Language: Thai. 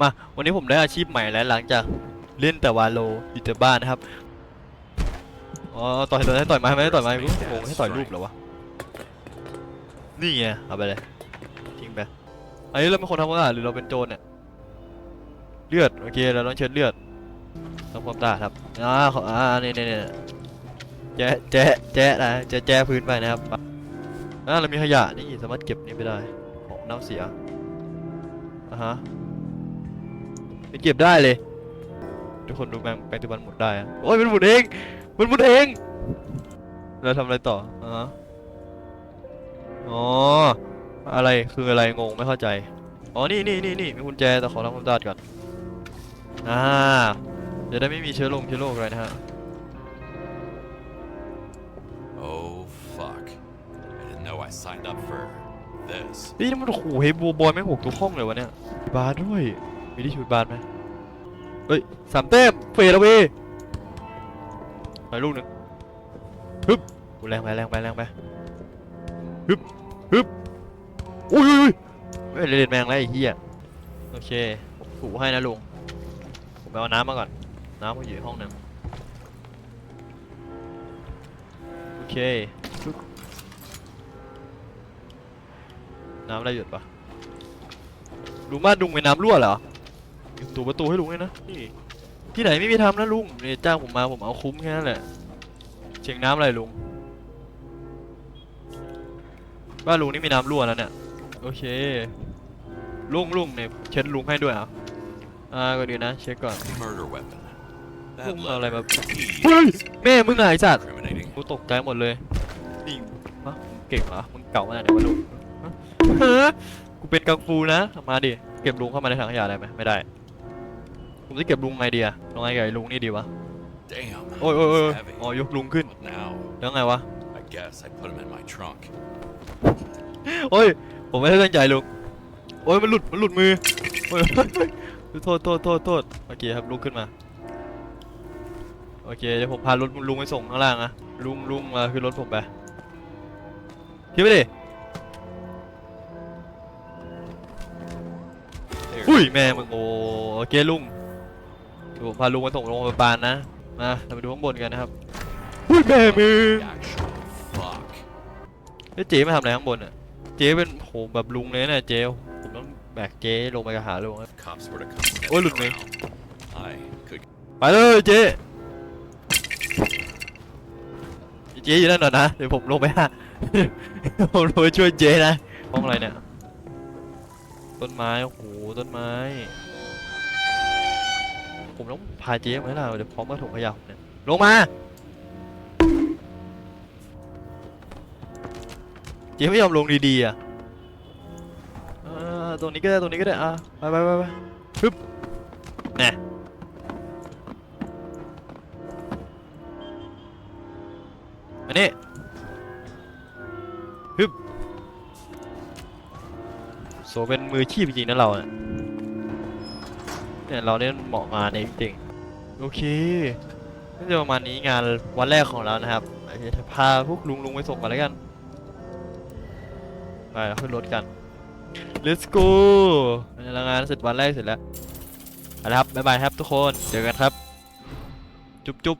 มาวันนี้ผมได้อาชีพใหม่แล้วหลังจากเล่นแต่วาโลอยู่แต่บ้านนะครับอ๋อต่อยต่อยให้ต่อยไม้ไม่ได้ต่อยไม้กูงงให้ต่อยรูปเหรอวะนี่ไงเอาไปเลยทิ้งไปอันนี้เราเป็นคนทำความสะอาดหรือเราเป็นโจรเนี่ยเลือดโอเคเราต้องเช็ดเลือดทำความสะอาดครับอ่าขออ่านี่นี่นี่แจ๊ะแจ๊ะแจ๊ะนะแจ๊ะแจ๊ะพื้นไปนะครับอ่าเรามีขยะนี่สามารถเก็บนี่ไปได้ของเน่าเสียอะฮะ ไปเก็บได้เลย ทุกคนดูแมงแปลงตุบันหมุนได้อะโอ้ยมันหมุนเองมันหมุนเองเราทำอะไรต่ออ่าฮะอ๋ออะไรคืออะไรงงไม่เข้าใจ อ๋อนี่นี่นี่นี่มีกุญแจแต่ขอทำความสะอาดก่อนอ่าจะได้ไม่มีเชื้อโรคเชื้อโรคอะไรนะฮะ Oh fuck. I didn't know I signed up for this. นี่มันโอ้โหเฮบูบอยไม่งหกทุกห้องเลยวะเนี่ยมีบาร์ด้วย มีที่ชุดบาร์ไหมเฮ้ยสามแต้มเฟดเอาไปไปลูกหนึ่งฮึบโอ้แรงไปแรงไปแรงไปฮึบฮึบอุ้ยอุ้ยอุ้ยไม่เล่นแมงแล้วไอ้เหี้ยโอเคผมถูให้นะลุงผมไปเอาน้ำมาก่อน น้ำมันอยู่ในห้องหนึ่งโอเคปึ๊บน้ำอะไรหยดปะลุงบ้านลุงเป็นน้ำรั่วเหรอ ปิดประตูประตูให้ลุงเลยนะนี่ที่ไหนไม่มีทำนะลุงเนี่ยจ้างผมมาผมเอาคุ้มแค่นั้นแหละเชียงน้ำอะไรลุงบ้านลุงนี่มีน้ำรั่วแล้วเนี่ยโอเคลุงลุงเนี่ยเช็ดลุงให้ด้วยเหรอะอ่าก็ดีนะเช็คก่อน Murder weapon. That Không ngờ lại letter mà- is เฮ้ยแม่มึงไงไอ้สัตว์ incriminating. กูตกใจหมดเลยนี่ฮะมึงเก่งเหรอมึงเก่าขนาดไหนวะลุงฮะกูเป็นกังฟูนะมาดิเก็บลุงเข้ามาในถังขยะได้ไหมไม่ได้ ผมจะเก็บลุงไงดีอะลงไงกับไอ้ลุงนี่ดีวะ Damn. โอ้ยโอ้ยโอ้ย it's heavy. อ๋อยกลุงขึ้น What now? แล้วไงวะ I guess I put him in my trunk. โอ้ย ผมไม่ได้ตั้งใจลุง โอ้ย มันหลุด มันหลุดมือ โอ้ย โทษ โทษ โทษ โทษ โอเคครับลุกขึ้นมา โอเค เดี๋ยวผมพารถลุงไปส่งข้างล่างนะลุงลุงมาขึ้นรถผมไปขึ้นไปดิ There อุ้ย you แม่ go. มึงโอโอเคลุงเดี๋ยวผมพาลุงไปส่งโรงพยาบาลนะ มาเราไปดูข้างบนกันนะครับอุ้ยแม่มึง Actual fuck. แล้วเจ๊มาทำอะไรข้างบนอะ เจ๊เป็นโหแบบลุงเลยนะเจ๊ผมต้องแบกเจ๊ลงไปกับหาลุงครับ Cops were to come sniffing Ôi, lụt mày. around. I could ไปเลยเจ๊เจ๊อยู่นั่นหน่อยนะ เดี๋ยวผมลงไปหาผมลงไปช่วยเจ๊นะห้องอะไรเนี่ย ต้นไม้ โอ้โห ต้นไม้ ผมต้องพาเจ๊มาให้เราเดี๋ยวพร้อมกับถุงขยะผมเนี่ยลงมา เจ๊ไม่ยอมลงดีๆอะอ่าตรงนี้ก็ได้ตรงนี้ก็ได้อะไปไปไปไปปึ๊บแน่อันนี้ฮึบโซเป็นมือชีพจริงนะเราเนี่ย เนี่ยเราเนี่ยเหมาะงานเองจริงๆโอเคก็จะประมาณนี้งานวันแรกของเรานะครับเดี๋ยวจะพาพวกลุงลุงไปส่งกันแล้วกันไปขึ้นรถกัน let's go เรางานเสร็จวันแรกเสร็จแล้วเอาละครับบ๊ายบายครับทุกคนเจอกันครับ จุ๊บจุ๊บ